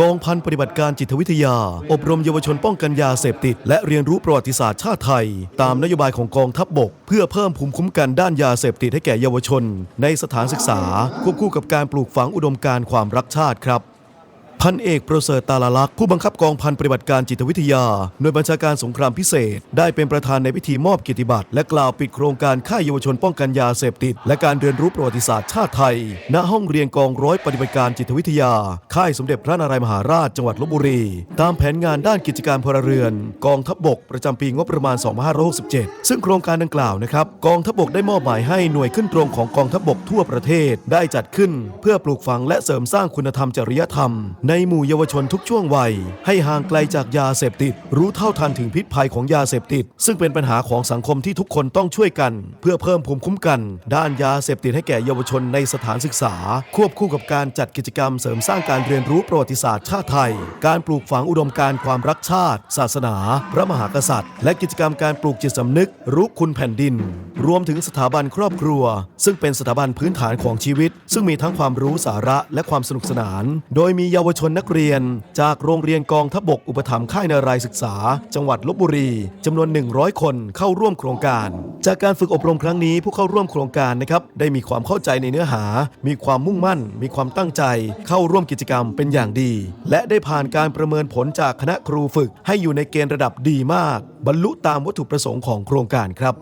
กองพันปฏิบัติการจิตวิทยา อบรมเยาวชนป้องกันยาเสพติด และเรียนรู้ประวัติศาสตร์ชาติไทย ตามนโยบายของกองทัพบบก เพื่อเพิ่มภูมิคุ้มกันด้านยาเสพติดให้แก่เยาวชน ในสถานศึกษา ควบคู่กับการปลูกฝังอุดมการณ์ความรักชาติครับ พันเอกประเสริฐตาลลักษณ์ผู้บังคับกองพันปฏิบัติการจิตวิทยา หน่วยบัญชาการสงครามพิเศษ ได้เป็นประธานในพิธีมอบเกียรติบัตรและกล่าวปิดโครงการค่ายเยาวชนป้องกันยาเสพติด และการเรียนรู้ประวัติศาสตร์ชาติไทย ณห้องเรียนกองร้อยปฏิบัติการจิตวิทยา ค่ายสมเด็จพระนารายมหาราชจังหวัดลบบุรี ตามแผนงานด้านกิจการพลเรือน กองทัพบกประจำปีงบประมาณ 2567 ซึ่งโครงการดังกล่าวนะครับกองทัพบกได้มอบหมายให้หน่วยขึ้นตรงของกองทัพบกทั่วประเทศ ได้จัดขึ้น เพื่อปลูกฝังและเสริมสร้างคุณธรรมจริยธรรมในหมู่เยาวชนทุกช่วงวัย ให้ห่างไกลจากยาเสพติด รู้เท่าทันถึงพิษภัยของยาเสพติด ซึ่งเป็นปัญหาของสังคมที่ทุกคนต้องช่วยกัน เพื่อเพิ่มภูมิคุ้มกัน ด้านยาเสพติดให้แก่เยาวชนในสถานศึกษา ควบคู่กับการจัดกิจกรรมเสริมสร้างการเรียนรู้ประวัติศาสตร์ชาติไทย การปลูกฝังอุดมการณ์ความรักชาติ ศาสนา พระมหากษัตริย์ และกิจกรรมการปลูกจิตสำนึก รู้คุณแผ่นดิน รวมถึงสถาบันครอบครัว ซึ่งเป็นสถาบันพื้นฐานของชีวิต ซึ่งมีทั้งความรู้สาระและความสนุกสนาน โดยมีเยาวชนนักเรียน จากโรงเรียนกองทพบกอุปถัมภ์ค่ายนารายศึกษา จังหวัดลบบุรีจำนวน 100 คนเข้าร่วมโครงการ จากการฝึกอบรมครั้งนี้ผู้เข้าร่วมโครงการนะครับได้มีความเข้าใจในเนื้อหา มีความมุ่งมั่น มีความตั้งใจ เข้าร่วมกิจกรรมเป็นอย่างดี และได้ผ่านการประเมินผลจากคณะครูฝึก ให้อยู่ในเกณฑ์ระดับดีมาก บรรลุตามวัตถุประสงค์ของโครงการครับ